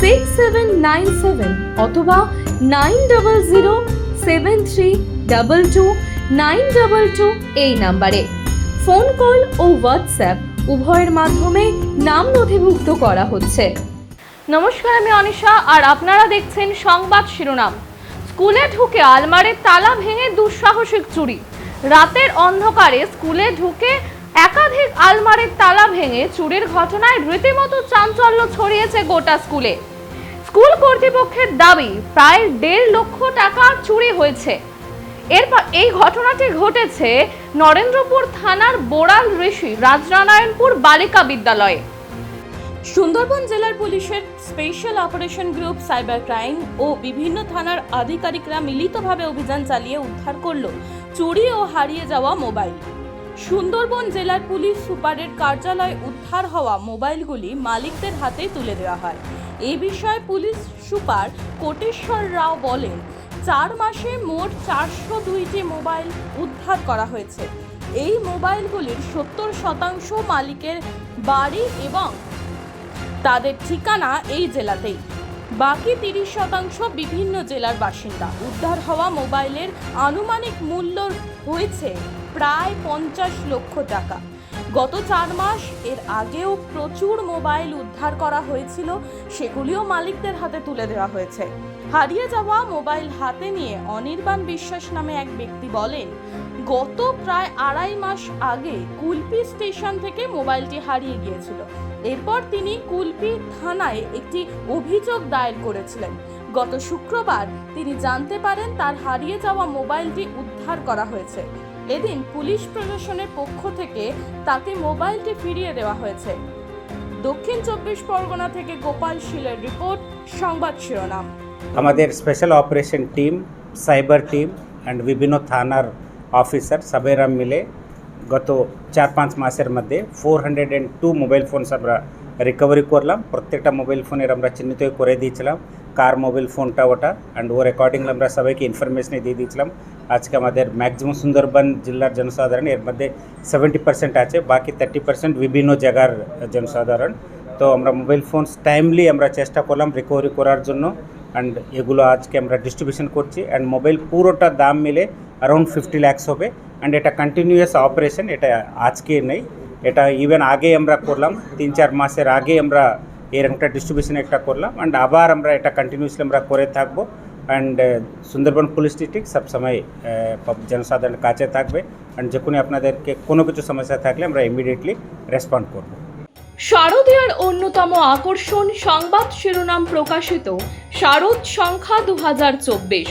six seven nine seven অথবা nine double zero seven three double two nine double two এই নাম্বারে। Phone, call ও WhatsApp উভয়ের মাধ্যমে নাম নথিভুক্ত করা হচ্ছে। নমস্কার, আমি অনিশা, আর আপনারা দেখছেন সংবাদ শিরোনাম। স্কুলে ঢুকে আলমারির তালা ভেঙে দুঃসাহসিক চুরি। রাতের অন্ধকারে স্কুলে ঢুকে একাধিক আলমারির তালা ভেঙে চুরির ঘটনায় রীতিমতো চাঞ্চল্য ছড়িয়েছে গোটা স্কুলে। স্কুল কর্তৃপক্ষের দাবি, প্রায় দেড় লক্ষ টাকা চুরি হয়েছে। এরপর এই ঘটনাটি ঘটেছে নরেন্দ্রপুর থানার বোড়াল ঋষি রাজনারায়ণপুর বালিকা বিদ্যালয়ে। সুন্দরবন জেলার পুলিশের special operation group, cyber crime ও বিভিন্ন থানার আধিকারিকরা মিলিতভাবে অভিযান চালিয়ে উদ্ধার করল চুরি ও হারিয়ে যাওয়া মোবাইল। সুন্দরবন জেলার পুলিশ সুপারের কার্যালয়ে উদ্ধার হওয়া মোবাইলগুলি মালিকদের হাতে তুলে দেওয়া হয়। এই বিষয়ে পুলিশ সুপার কোটেশ্বর রাও বলেন, চার মাসে মোট চারশো দুইটি মোবাইল উদ্ধার করা হয়েছে। এই মোবাইলগুলির সত্তর শতাংশ মালিকের বাড়ি এবং তাদের ঠিকানা এই জেলাতেই। বাকি তিরিশ শতাংশ বিভিন্ন জেলার বাসিন্দা। উদ্ধার হওয়া মোবাইলের আনুমানিক মূল্য হয়েছে প্রায় পঞ্চাশ লক্ষ টাকা। গত চার মাস এর আগেও প্রচুর মোবাইল উদ্ধার করা হয়েছিল, সেগুলিও মালিকদের হাতে তুলে দেওয়া হয়েছে। হারিয়ে যাওয়া মোবাইল হাতে নিয়ে অনির্বাণ বিশ্বাস নামে এক ব্যক্তি বলেন, গত প্রায় আড়াই মাস আগে কুলপি স্টেশন থেকে মোবাইলটি হারিয়ে গিয়েছিল। এরপর তিনি কুলপি থানায় একটি অভিযোগ দায়ের করেছিলেন। গত শুক্রবার তিনি জানতে পারেন তার হারিয়ে যাওয়া মোবাইলটি উদ্ধার করা হয়েছে। এদিন পুলিশ প্রশাসনের পক্ষ থেকে তাকে মোবাইলটি ফিরিয়ে দেওয়া হয়েছে। দক্ষিণ চব্বিশ পরগনা থেকে গোপাল শীলের রিপোর্ট, সংবাদ শিরোনাম। আমাদের special operation team, cyber team and বিভিন্ন থানার অফিসার সবেরা মিলে গত চার পাঁচ মাসের মধ্যে four hundred and two mobile phones আমরা রিকভারি করলাম। প্রত্যেকটা মোবাইল ফোনের আমরা চিহ্নিত করে দিয়েছিলাম। কার মোবাইল ফোনটা ওটা। অ্যান্ড ওর অ্যাকর্ডিংলি আমরা সবাইকে ইনফরমেশন দিয়ে দিয়েছিলাম। আজকে আমাদের ম্যাক্সিমাম সুন্দরবন জেলার জনসাধারণ এর মধ্যে সেভেন্টি পার্সেন্ট আছে, বাকি থার্টি পার্সেন্ট বিভিন্ন জায়গার জনসাধারণ। তো আমরা মোবাইল ফোনস টাইমলি আমরা চেষ্টা করলাম রিকভারি করার জন্য। অ্যান্ড এগুলো আজকে আমরা ডিস্ট্রিবিউশন করছি। অ্যান্ড মোবাইল পুরোটা দাম মিলে অ্যারাউন্ড ফিফটি ল্যাক্স হবে। অ্যান্ড এটা কন্টিনিউয়াস অপারেশন এটা আজকে নেই। এটা ইভেন আগে আমরা করলাম। তিন চার মাসের আগে আমরা এরকম একটা ডিস্ট্রিবিউশন একটা করলাম অ্যান্ড আবার আমরা এটা কন্টিনিউসলি আমরা করে থাকব অ্যান্ড সুন্দরবন পুলিশ ডিস্ট্রিক্ট সবসময় জনসাধারণের কাছে থাকবে অ্যান্ড যখনই আপনাদেরকে কোনো কিছু সমস্যা থাকলে আমরা ইমিডিয়েটলি রেসপন্ড করব। শারদীয়ার অন্যতম আকর্ষণ সংবাদ শিরোনাম প্রকাশিত শারদ সংখ্যা দু হাজার চব্বিশ।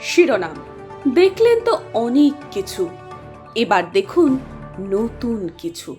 শিরোনাম। দেখলেন তো অনেক কিছু। এবার দেখুন নতুন কিছু।